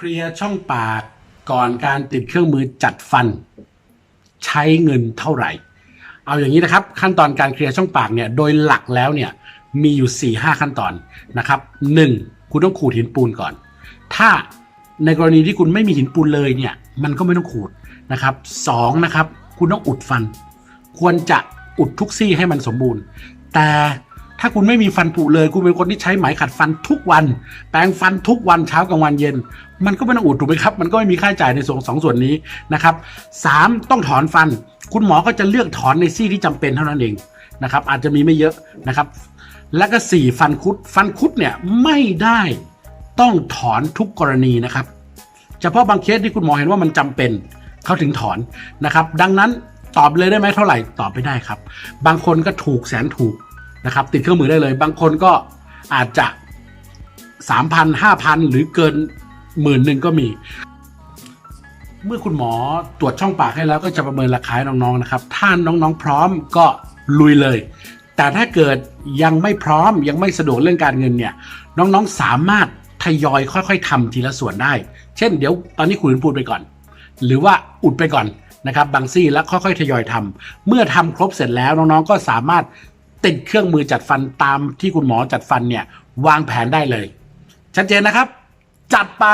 เคลียร์ช่องปากก่อนการติดเครื่องมือจัดฟัน ใช้เงินเท่าไหร่ เอาอย่างนี้นะครับ ขั้นตอนการเคลียร์ช่องปากเนี่ยโดยหลักแล้วเนี่ยมีอยู่4ี่ห้าขั้นตอนนะครับหนึ่งคุณต้องขูดหินปูนก่อน ถ้าในกรณีที่คุณไม่มีหินปูนเลยเนี่ยมันก็ไม่ต้องขูดนะครับสองนะครับคุณต้องอุดฟัน ควรจะอุดทุกซี่ให้มันสมบูรณ์ แต่ ถ้าคุณไม่มีฟันผุเลย คุณเป็นคนที่ใช้ไหมขัดฟันทุกวัน แปรงฟันทุกวันเช้ากลางวันเย็น มันก็ไม่ต้องอุดถูกไหมครับ มันก็ไม่มีค่าใช้จ่ายในส่วนสองส่วนนี้นะครับสามต้องถอนฟัน คุณหมอก็จะเลือกถอนในซี่ที่จำเป็นเท่านั้นเองนะครับ อาจจะมีไม่เยอะนะครับ แล้วก็สี่ฟันคุด ฟันคุดเนี่ยไม่ได้ต้องถอนทุกกรณีนะครับ เฉพาะบางเคสที่คุณหมอเห็นว่ามันจำเป็นเขาถึงถอนนะครับ ดังนั้นตอบเลยได้ไหมเท่าไหร่ตอบไม่ได้ครับ บางคนก็ถูกแสนถูก นะครับ ติดเครื่องมือได้เลย บางคนก็อาจจะสามพันห้าพันหรือเกินหมื่นหนึ่งก็มี เมื่อคุณหมอตรวจช่องปากให้แล้วก็จะประเมินราคาให้น้องๆนะครับ ถ้าน้องๆ พร้อมก็ลุยเลย แต่ถ้าเกิดยังไม่พร้อมยังไม่สะดวกเรื่องการเงินเนี่ย น้องๆสามารถทยอยค่อยๆทำทีละส่วนได้ เช่นเดี๋ยวตอนนี้คุณพูดไปก่อน หรือว่าอุดไปก่อนนะครับบางซี่แล้วค่อยๆ ทยอยทำเมื่อทำครบเสร็จแล้วน้องๆ ก็สามารถ ติดเครื่องมือจัดฟันตามที่คุณหมอจัดฟันเนี่ย วางแผนได้เลย ชัดเจนนะครับ จัดไป